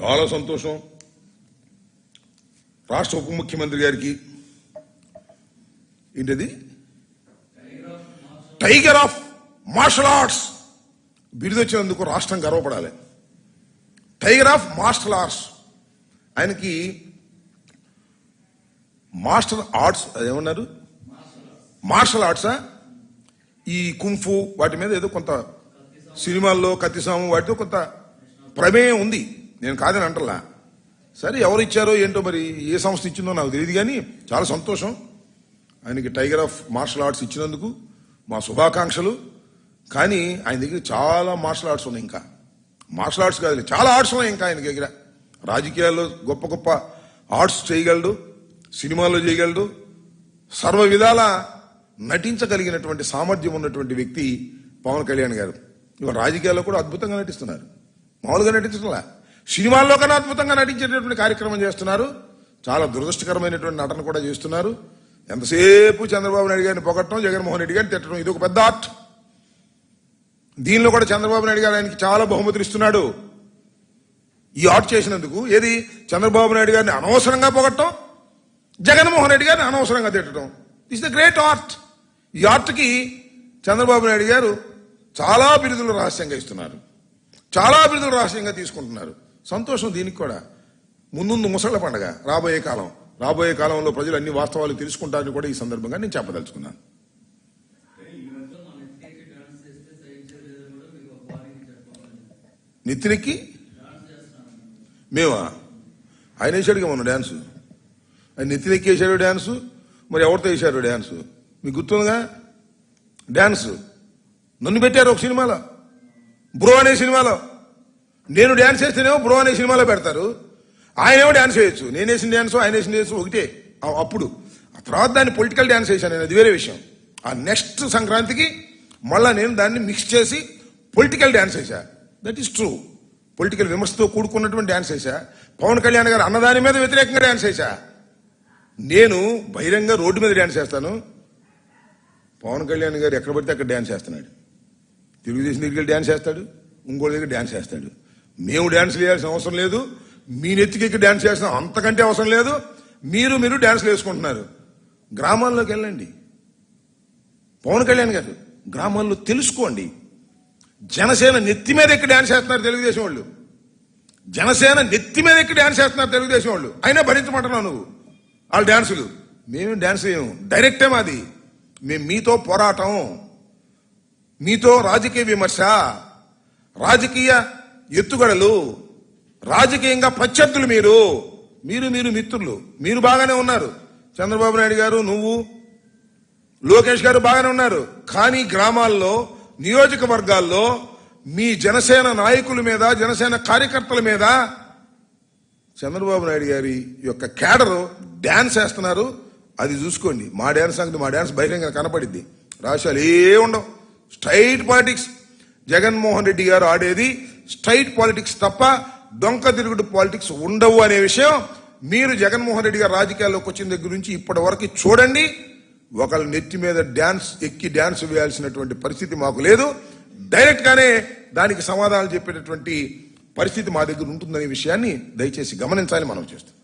చాలా సంతోషం. రాష్ట్ర ఉప ముఖ్యమంత్రి గారికి. ఏంటది? టైగర్ ఆఫ్ మార్షల్ ఆర్ట్స్ బిరుదొచ్చినందుకు రాష్ట్రం గర్వపడాలి. టైగర్ ఆఫ్ మార్షల్ ఆర్ట్స్ ఆయనకి మాస్టర్ ఆర్ట్స్ ఏమన్నారు? మార్షల్ ఆర్ట్సా ఈ కుంఫు వాటి మీద ఏదో కొంత సినిమాల్లో కత్తిసాము వాటితో కొంత ప్రమేయం ఉంది. నేను కాదని అంటలా. సరే ఎవరు ఇచ్చారో ఏంటో మరి ఏ సంస్థ ఇచ్చిందో నాకు తెలియదు కానీ చాలా సంతోషం. ఆయనకి టైగర్ ఆఫ్ మార్షల్ ఆర్ట్స్ ఇచ్చినందుకు మా శుభాకాంక్షలు. కానీ ఆయన దగ్గర చాలా మార్షల్ ఆర్ట్స్ ఉన్నాయి ఇంకా. మార్షల్ ఆర్ట్స్ కాదు చాలా ఆర్ట్స్ ఉన్నాయి ఇంకా ఆయన దగ్గర. రాజకీయాల్లో గొప్ప గొప్ప ఆర్ట్స్ చేయగలడు సినిమాల్లో చేయగలడు. సర్వ విధాల నటించగలిగినటువంటి సామర్థ్యం ఉన్నటువంటి వ్యక్తి పవన్ కళ్యాణ్ గారు. ఇవాళ రాజకీయాల్లో కూడా అద్భుతంగా నటిస్తున్నారు. మామూలుగా నటించడంలా సినిమాల్లో కన్నా అద్భుతంగా నటించేటటువంటి కార్యక్రమం చేస్తున్నారు. చాలా దురదృష్టకరమైనటువంటి నటన కూడా చేస్తున్నారు. ఎంతసేపు చంద్రబాబు నాయుడు గారిని పొగట్టడం జగన్మోహన్ రెడ్డి గారిని తిట్టడం ఇది ఒక పెద్ద ఆర్ట్. దీనిలో కూడా చంద్రబాబు నాయుడు గారు ఆయనకి చాలా బహుమతులు ఇస్తున్నాడు ఈ ఆర్ట్ చేసినందుకు ఏది? చంద్రబాబు నాయుడు గారిని అనవసరంగా పొగట్టడం జగన్మోహన్ రెడ్డి గారిని అనవసరంగా తిట్టడం. ఇస్ ద గ్రేట్ ఆర్ట్ ఈ ఆర్ట్కి చంద్రబాబు నాయుడు గారు చాలా బిరుదులు రహస్యంగా ఇస్తున్నారు. చాలా బిరుదులు రహస్యంగా తీసుకుంటున్నారు. సంతోషం దీనికి కూడా. ముందుందు ముసళ్ళ పండగ రాబోయే కాలం. రాబోయే కాలంలో ప్రజలు అన్ని వాస్తవాలు తెలుసుకుంటారని కూడా ఈ సందర్భంగా నేను చెప్పదలుచుకున్నాను. నితిన్కి మేమా? ఆయన వేసాడుగా మొన్న డ్యాన్సు. ఆయన నెత్తినెక్కి వేసాడు డ్యాన్సు మరి ఎవరితో వేశారు డ్యాన్సు? మీకు గుర్తుందిగా? డ్యాన్స్. నన్ను పెట్టారు ఒక సినిమాలో. బ్రో అనే సినిమాలో. నేను డ్యాన్స్ చేస్తేనేమో బ్రో అనే సినిమాలో పెడతారు. ఆయనేమో డ్యాన్స్ చేయొచ్చు. నేను వేసిన డ్యాన్స్ ఆయన వేసిన డ్యాన్స్ ఒకటే. అప్పుడు. ఆ తర్వాత దాన్ని పొలిటికల్ డ్యాన్స్ వేశాను నేను. అది వేరే విషయం. ఆ నెక్స్ట్ సంక్రాంతికి మళ్ళా నేను దాన్ని మిక్స్ చేసి పొలిటికల్ డ్యాన్స్ వేశా దట్ ఈస్ ట్రూ పొలిటికల్ విమర్శతో కూడుకున్నటువంటి డ్యాన్స్ వేశా పవన్ కళ్యాణ్ గారు అన్నదాని మీద వ్యతిరేకంగా డ్యాన్స్ వేశా నేను బహిరంగ రోడ్డు మీద డ్యాన్స్ చేస్తాను. పవన్ కళ్యాణ్ గారు ఎక్కడ పడితే అక్కడ డ్యాన్స్ చేస్తున్నాడు. తెలుగుదేశం దగ్గర డ్యాన్స్ చేస్తాడు. ఇంకోటి దగ్గర డ్యాన్స్ చేస్తాడు. మేము డ్యాన్స్ వేయాల్సిన అవసరం లేదు. మీ నెత్తికి డ్యాన్స్ చేసిన అంతకంటే అవసరం లేదు. మీరు మీరు డ్యాన్స్లు వేసుకుంటున్నారు. గ్రామాల్లోకి వెళ్ళండి. పవన్ కళ్యాణ్ గారు గ్రామాల్లో తెలుసుకోండి. జనసేన నెత్తి మీద ఎక్కడ డ్యాన్స్ చేస్తున్నారు తెలుగుదేశం వాళ్ళు. జనసేన నెత్తి మీద ఎక్కడ డ్యాన్స్ చేస్తున్నారు తెలుగుదేశం వాళ్ళు. అయినా భరించమంటున్నావు నువ్వు. వాళ్ళ డ్యాన్సులు మేము డ్యాన్స్ వేయము డైరెక్టే మాది. మేము మీతో పోరాటం. మీతో రాజకీయ విమర్శ. రాజకీయ ఎత్తుగడలు రాజకీయంగా ప్రత్యర్థులు మీరు. మీరు మీరు మిత్రులు. మీరు బాగానే ఉన్నారు. చంద్రబాబు నాయుడు గారు నువ్వు లోకేష్ గారు బాగానే ఉన్నారు. కానీ గ్రామాల్లో నియోజకవర్గాల్లో మీ జనసేన నాయకుల మీద జనసేన కార్యకర్తల మీద చంద్రబాబు నాయుడు గారి యొక్క కేడరు డ్యాన్స్ వేస్తున్నారు. అది చూసుకోండి. మా డ్యాన్స్ సంగతి మా డ్యాన్స్ బహిరంగ కనపడిద్ది. రాష్ట్రాలు ఏ ఉండవు. Straight politics. జగన్మోహన్ రెడ్డి గారు ఆడేది స్ట్రైట్ పాలిటిక్స్ తప్ప దొంక తిరుగుడు పాలిటిక్స్ ఉండవు అనే విషయం మీరు జగన్మోహన్ రెడ్డి గారు రాజకీయాల్లోకి వచ్చిన దగ్గర నుంచి ఇప్పటి వరకు చూడండి. ఒకళ్ళ నెత్తి మీద డ్యాన్స్ ఎక్కి డ్యాన్స్ వేయాల్సినటువంటి పరిస్థితి మాకు లేదు. డైరెక్ట్గానే దానికి సమాధానాలు చెప్పేటటువంటి పరిస్థితి మా దగ్గర ఉంటుందనే విషయాన్ని దయచేసి గమనించాలని మనం చేస్తాం.